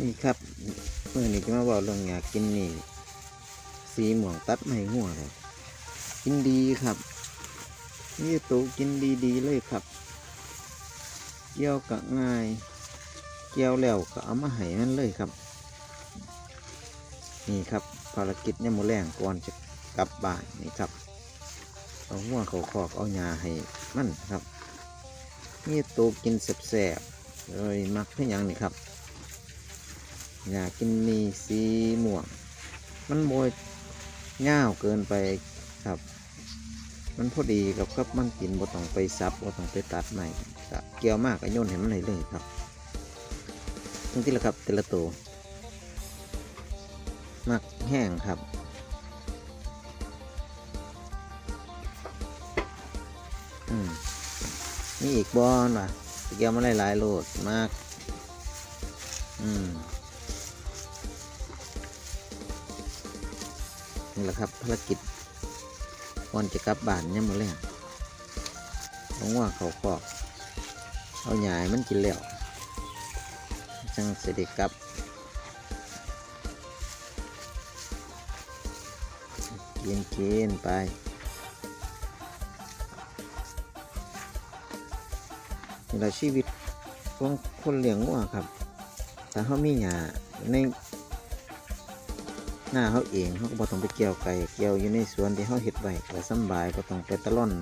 นี่ครับเมื่อนี้จะมาบอกเรื่องอยากกินนี่ สีหม่วงตัดไม่หัวเลยกินดีครับ นี่ตูกินดีๆเลยครับ เกี่ยวกับง่าย เกี่ยวแล้วก็เอามาให้มันเลยครับ นี่ครับภารกิจเนี่ยมมอแรงก่อนจะกลับบ้านนี่ครับเอาหัวเขาคอกเอาหญ้าให้มันครับ นี่ตูกินแสบๆเลยมักให้หยังนี่ครับ อยากกินมีสีม่วง มันโมยเง่าเกินไปครับ มันพอดีกับครับมันกินบ่ต้องไปซับบ่ต้องไปตัดใหม่เกี่ยวมากก็โยนให้มันเลเลยครับทั้งที่ละครับแต่ละตัวมักแห้งครับอืมนี่อีกบอนว่ะเกี่ยวมาหลายๆโลดมาก อืม นี่แหละครับภารกิจก่อนจะกลับบ้านเนี่ยามมาแล้วหวังว่าเขากอก เอาหยายมันกินแล้วจังเสด็จกลับกินกินไปนี่แหละชีวิตของคนเลี้ยงวัวครับถ้าเขามีหยาใน น้าเขาเองเขาก็บ่ต้องไปเกี่ยวไก่เกี่ยวอยู่ในสวนที่เขาเห็ดไว้ก็สบายก็ต้องไปตะล่อน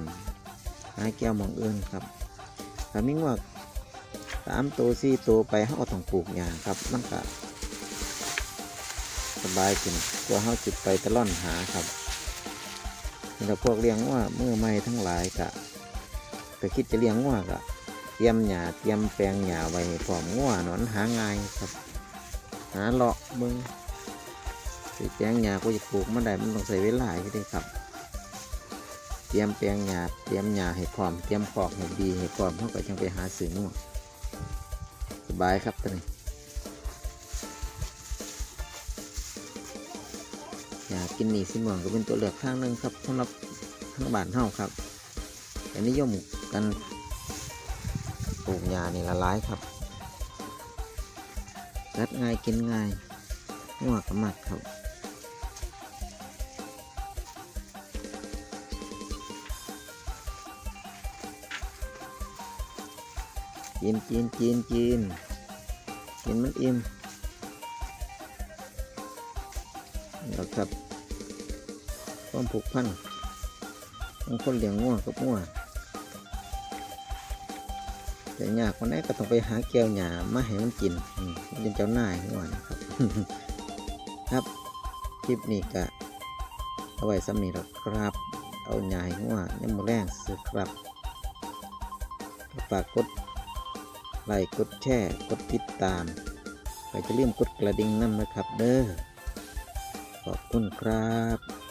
หาแก้วมองเอื่นครับถ้ามีว่าสามตัวสี่ตัวไปเขาก็ต้องปลูกหญ้าครับมันก็สบายขึ้นกว่าเขาจิตไปตะล่อนหาครับนี่พวกเลี้ยงว่าเมื่อไม่ทั้งหลายกะก็คิดจะเลี้ยงว่ากะเตรียมหญ้าเตรียมแปลงหญ้าไว้ให้พร้อมง่วหนอนหาง่ายครับ หาเลาะเบิ่ งสิแปลงหญ้าก็จะปลูกมันได้มันต้องใช้เวลาอยู่เด้ครับ เตรียมแปลงหญ้าเตรียมหญ้าให้พร้อม เตรียมขอกให้ดีให้พร้อมเขาก็จังไปหาซื้อนู่นสบายครับตอนนี้อยากกินหนี่สิม่วงก็เป็นตัวเลือกข้างหนึ่งครับสำหรับทั้งบ้านเฮาครับแต่นิยมกันปลูกหญ้านี่ละลายครับรัดง่ายกินง่ายหัวกระมักครับ กินกินกินกินกินมันอิ่มแล้วครับความผูกพันของคนเลี้ยงงัวกับงัวแต่ยากคนไหนก็ต้องไปหาแก้วหยามาให้มันกินอืมมันเป็นเจ้าหน้างัวนะครับ ครับ คลิปนี้ก็เอาไว้สำนีหรอกครับ เอาใหญ่หัวในมือแรงซื้อครับฝากกด ไลค์กดแชร์กดติดตาม ไปจะลืมกดกระดิ่งนั่นนะครับเด้อขอบคุณครับ